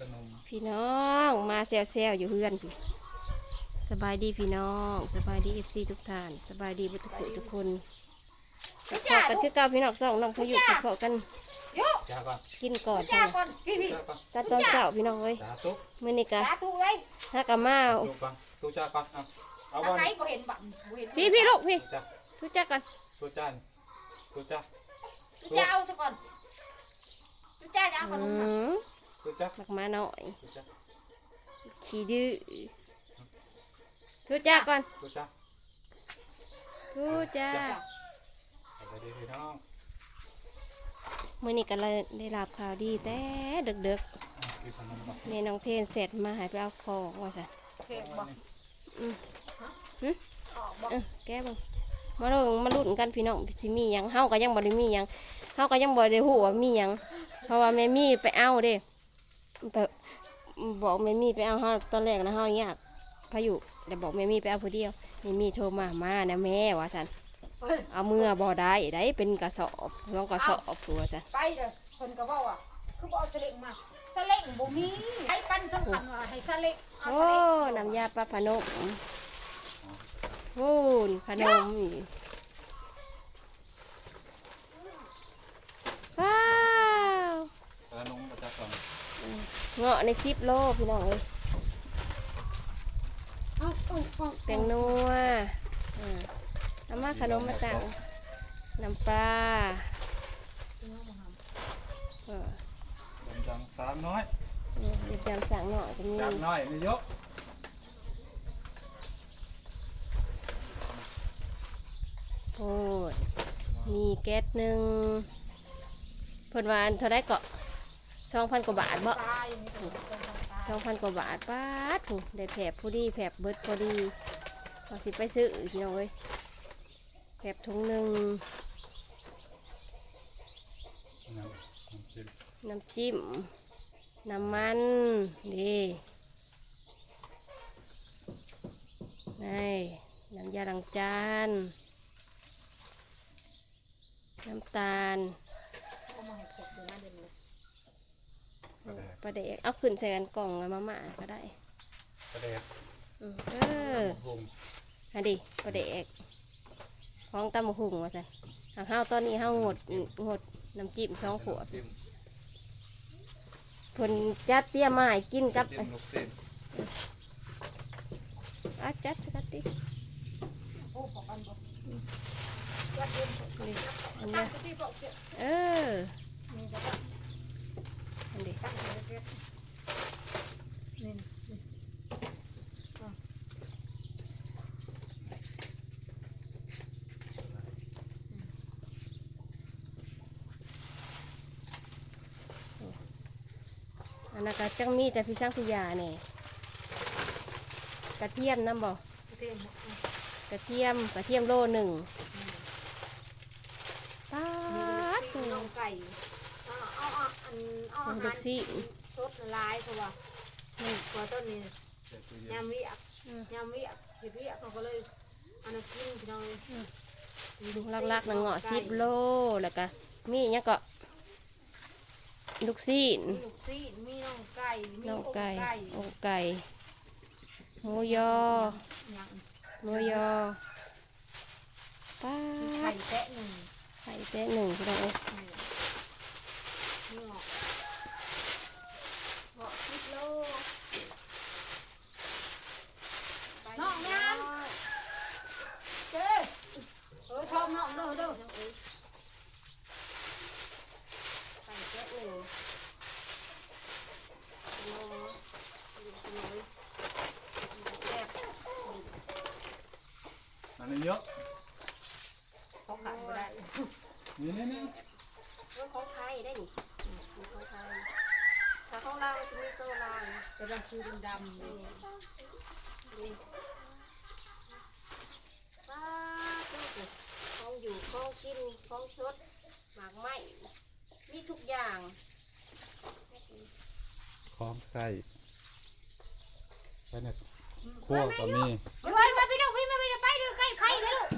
ขนมพี่น้องมาแซวๆอยู่เพื่อนพี่สบายดีพี่น้องสบายดีเอฟซีทุกท่านสบายดีบุตรทุกคนกระเพาะกันคือเก่าพี่น้องสองน้องพายุกระเพาะกันจ้าก่อนกินก่อนจ้าก่อนพี่พี่จ้าก่อนกันตอนเช้าพี่น้องเอ้ยจ้าตุ๊กมื้อนี้กะจ้าถูกไว้ฮักกะมาตุ๊กก่อนตุ๊กจ้าก่อนเอาเอาทางบอลไหนบ่เห็นบังบ่เห็นพี่พี่ลูกพี่จ้าทุกจักกันตุ๊กจ้าตุ๊กจ้าจ้าเอาซะก่อนจ้าจะเอาขอืน มน่ะมตุ๊กจ้ามักมาหน่อยตุ๊กจ้าขี้ดื้อทุกจักก่อนตุ๊กจ้าทุกจักสวัสดีพี่น้องมื้อนี้ก็ได้รับข่าวดีแต่ดึกกินขนมก่อนๆนี่น้องเทนเสร็จมาใหายไปเอาของว่าซั่นเค้กบ่อืมหึออกบ่เออแก้บังมาลงมาลุ้นกันพี่น้องสิมีหยังเฮาก็ยังบ่ได้มีหยังเฮาก็ยังบ่ได้ฮู้ว่ามีหยังเพราะว่าแม่มีไปเอาเด้ ไปบอกแม่มีไปเอาเฮาตอนแรกนะเฮาอยากพายุแต่บอกแม่มีไปเอาผู้เดียวแม่มีโทรมามานะแม่ว่าซั่นเอ้ยเอาเมื่อบ่ได้ได้เป็นกระสอบลองกระสอบว่าซั่นไปเด้อเพิ่นก็เว้าอะคือบ่เอาสลิงมาสลิงบ่มีให้ปั้นสำคัญว่าให้สลิงเอาโอ้สลิงน้ำยาปลาพะนมโอ้นพะนมนี่ว้าว ขนมกับจ้าก่อน เงาะในซิปโลพี่น้องเอ้ยเอาเอาเอาแตงนัวอ่าน้ำมาขนมมาตังน้ำปลาเออจังสามน้อยเดี๋ยวจำสั่งเงาะจะมีจามน้อยนี่ยกโอ้ยมีแก๊สหนึ่งเพิ่นว่าอันเท่าไรเกาะ สองพันกว่าบาทบ่ตายอย่างนี้ก็เป็นทางตายสองพันกว่าบาทป้าดถูได้แผบพอดีแผบเบิดพอดีเอาสิไปซื้อพี่น้องเอ้ยแผบถุงหนึ่งน้ำจิ้ม น้ำจิ้มน้ำมันดีนี่น้ำยาล้างจาน น้ำตาล เอามาให้ครบเดี๋ยวนะเดี๋ยวนี้ กระแดก ปลาเด็กเอาขึ้นใส่กันกล่องกับมาม่าก็ได้กระแดกอืมเออพุงอันดิปลาเด็กของตำบักหุ่งว่าใส่หากข้าวตอนนี้ข้าวงดงดน้ำจิ้มสองขวดจิ้มเพิ่นจัดเตรียมมาให้กินกับจิ้มลูกเส้นอาจัดสักติโอ้ของกันบ่ยัดเย็นนี่อันตั้เนี้งยสติบอกเก็บเออ นี่ก็ตั้ง อันดิ ตั้งสติเก็บนี่นี่ อันนั้นก็จังมีแต่พี่ช่างพี่ยาเนี่ยกระเทียมน้ำบ่เต็มกระเทียมกระเทียมโลหนึ่งป้าดตีน้องไก่เอาเอาเอาอันเอาอาลูหารกซี่สดละลายเพราะว่านี่ตัวต้นนี้เจ็ดตู้เย็นยามวิอะอืมยามวิอะเห็ดวิอะเขาก็เลยเอาน้ำกินพี่น้องเลยลักๆนังเงาะสิบโลแล้วก็มีอย่างก็ ลูกซีนมีลูกซีดมีน้องไก่มีน้องอกไก่ไก่อกไก่หมูยออย่างหมูยอป้ามีไข่ดแตะหนึ่งไข่เต้หนึ่งพี่น้องเอ้ยไข่นี่หงอกหงอกสิบโลน้องยามเจ้เออชอบน้องเด้อเด้อ ไข่เต้หนึ่งโลน้อยแซ่บอันนี้เยอะเขาขายไม่ได้นี่นี่นี่เรื่องของไทยได้หนี่อืมมีของไทยถ้าของเรามันจะมีตัวลางแต่บางคือดำๆเลยนี่ป้าตู้ของอยู่ของกินของสดหมากไม้ มีทุกอย่างคล้องไก่ไปเนี่ยคั่วก็มีเฮ้ยมาพี่น้องพี่มาพี่ไปดูใกล้ไข่เลยลูก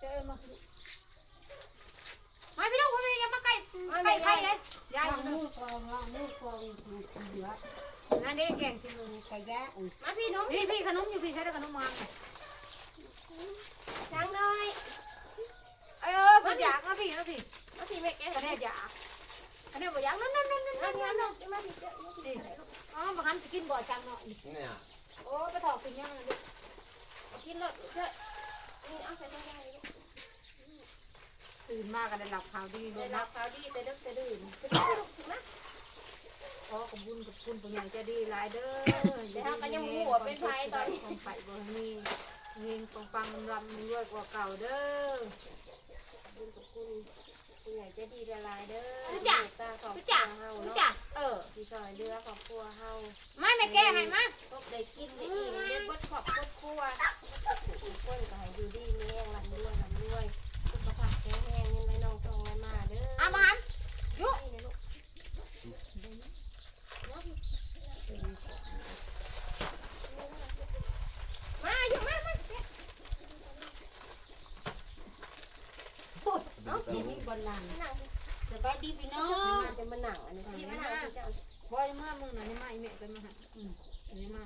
เจอมามาพี่น้องพี่มาใกล้ใกล้ไข่เลยเยายวางมือกองวางมือกองเหลือนั่นเองแกงที่มือกระยะอุ่นมาพี่น้องพี่พี่ขนมอยู่พี่ใช้ได้ขนมมังช้างน้อย เออพี่อยากมาพี่มาพี่มาพี่แม่แกอันนี้อยากอันนี้บ่อยากนั่นนั่นนั่นนั่นนั่นนั่นมาพี่เจ้ามาพี่เจ้าอ๋อบ่คันจะกินบ่จังเนาะเนี่ยโอ้ไปถอกกินยังลูกกินรถเจ้านี่เอาใส่ต้องได้ตื่นมาก็ได้หลับข่าวดีเลได้ยรันะบข่าวดีแต่ดึกแต่ดื่นถึงนะขอขอบคุญขอบคุณผู้ใหญ่ใจะดีหลายเด้อไปบ่มีเงินปังปังรำรวยกว่าเก่าเด้อ บุญกับคุณคุณใหญ่จะดีละลายเด้อรู้จักตาขอบรู้จัจักกเฮารู้เนาะจักเออ ที่ซอยเรือครอบครัวเฮาไม่แม่แก้ให้มาพบได้กินได้อิ่มได้บดขอบครอบครัวทุกคนก็ให้อยู่ดีมีแรงลำรวยลำรวยสุขภาพแข็งแรงเงินไหลน้องทองไหลมาเด้อเอามาหันยุ นี่นะลูกมาอยู่มามา เนาะที่นี่บนหลัง นั่ง ส บายดีพี่น้องมาจะมาหนังอันนี้ที่มาหนังที่เจ้าบอยมามึงน่ะนี่มาอีแม่กันมาหันอืมนี่มา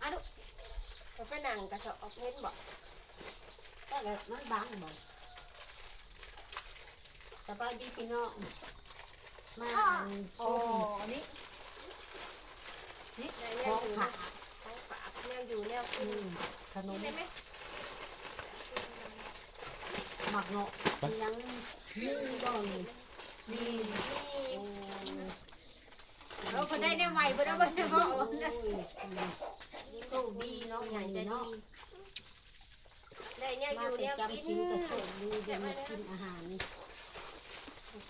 เออก็ไปนั่งกระสอบเอาเพ้นบอกก็แบบมันบางบ่สบายดีพี่น้องมาโอ้นี่นี่ของอยู่ฝากของฝากแนวอยู่แนวกิอืนขนมหมักเนาะยังนึ่บ่นี่ นี่นี่เออคนได้ได้ใหม่เพิ่นเอาไปให้พ่อโอ้อายโชคดีเนาะใหญ่ใจดีได้แนวอมายู่แนแต่วจำกินนกระโชกดีเดี๋ยวมากินอาหาร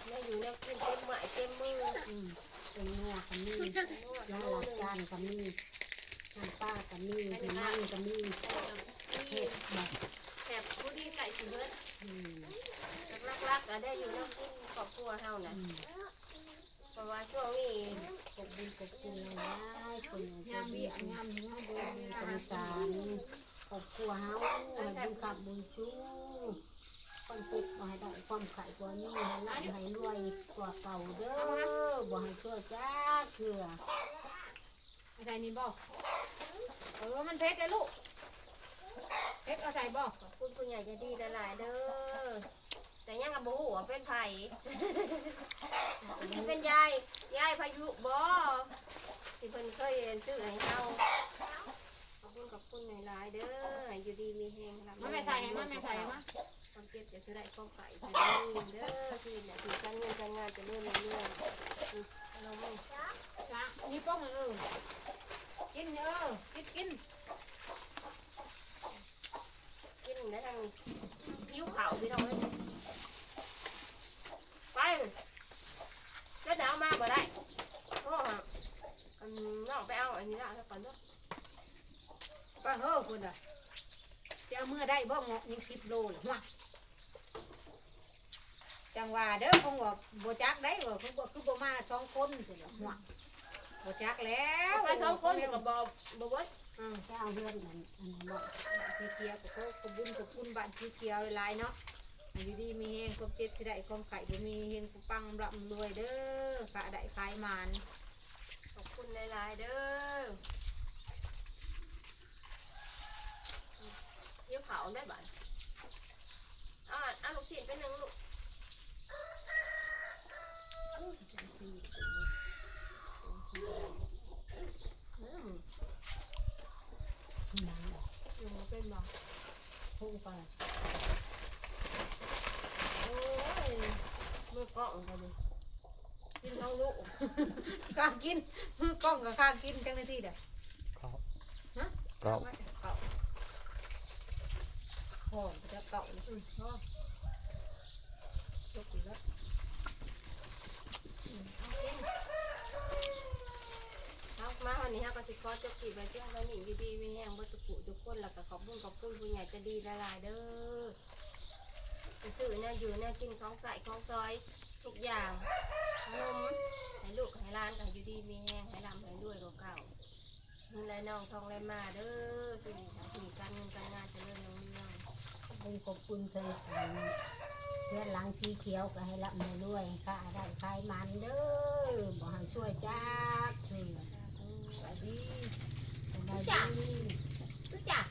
แนวอยู่แนวกินเต็มหมายเต็มมือเป็นเนื้อกับมีน้ำหลักจานกับมีน้ำปลากับมีน้ำมันกับมีเผ็ดแบบแถบผู้ที่ใส่สิเบิ ร์ดอืมรักๆก็ได้อยู่แนวกินครอบครัวเฮานะอืมเพราะว่าช่วงนี้ขอบคุณขอบคุณหลายๆคนงามดีงามดีงามดีมีกำสารครอบครัวเฮาให้บุญกับบุญชูคนติดบ่ให้ได้ความไข่กว่านี้ให้ร่ำให้รวยกว่าเก่าเด้อบ่ให้ชั่วจ้าเกลือใส่นี่บ่เออมันเผ็ดเลยลูกเผ็ดเอาใส่บ่ขอบคุณผู้ใหญ่ใจดีหลายๆเด้อ แต่ยังกับบ่ฮู้ว่าเป็นไผสิเป็นยายยายพายุบ่ที่เพิ่นเคยเรียนชื่อให้เฮาขอบคุณขอบคุณหลายๆเด้อให้อยู่ดีมีแฮงรับมาแม่ใส่ให้มาแม่ใส่ให้มาความเจ็บจะสิได้ความไก่สิได้มีเด้อชีวิตเนี่ยถือการเงินการงานจะเรื่อยๆเรื่อยๆอืมเราไม่จ้ะนี่ป้องเออกินเออกินกินกินได้ทางผิวขาวพี่น้องเอ้ย ไปก็จะเอามาบ่ได้เพราะว่าอันน้องไปเอาอันนี้ละแล้วก่อนเด้อป้าเฮ้อคุณอะจะเอามื่อได้บ่งอกยังสิบโลเลยมาจังว่าเด้อคงบอกบ่จักได้บ่คงบอกคือบ่มาสองคนสิเนาะหัวบ่จักแล้วไปสองคนอยู่กับบ่บ่เว้ยอืมเจ้าเฮือนนั่นอันนั้นบ่สีเขียวก็ขอบคุญขอบคุณบ้านสีเขียวหลายๆเนาะ อยู่ดีมีเฮงความเจ็บสิได้ความไข่บ่มีเฮงกูปังร่ำรวยเด้อขายได้ขายมานขอบคุณหลายๆเด้อเยี่ยวเขาได้บ่อ่าเอาลูกชิ้นไปหนึ่งลูกอืมหนังบ่อยู่มาเป็นบ่พุ่งไป โอ้ย มือกล้องกันดิกินน้องลูกกล้ากินมือกล้องกับกล้ากินจังนาทีเด้อเขาฮะเขาเก่าหอมจะเก่าเลยอืมพอจบอีกแล้วอืมเอากินเอามาวันนี้ฮะก็สิขอจบคลิปไว้เพียงเท่านี้อยู่ดีมีแห้งเบ่ตุกุทุกคนแล้วก็ขอบคุณขอบคุณผู้ใหญ่ใจะดีหลายๆเด้อไปซื้อเนี่ยอยู่เนี่ยกินของใส่ของซอย ทุกอย่างขนมให้ลูกให้ร้านก็อยูดีมีแห้งให้ร่ำให้รวยกว่เก่าเงิไรน้องทองไรมาเด้อสิ่งสามีการเงินการงานจะเริ่มรุ่งเรืองเป็นขอบคุณเธอของเพื่อนหลังสีเขียวก็ให้ลำบมาด้วยค่ะได้ขายมันเด้อบอกให้ช่วยจ้าสวัสดีสวัสดี ทุกอย่รู้จัก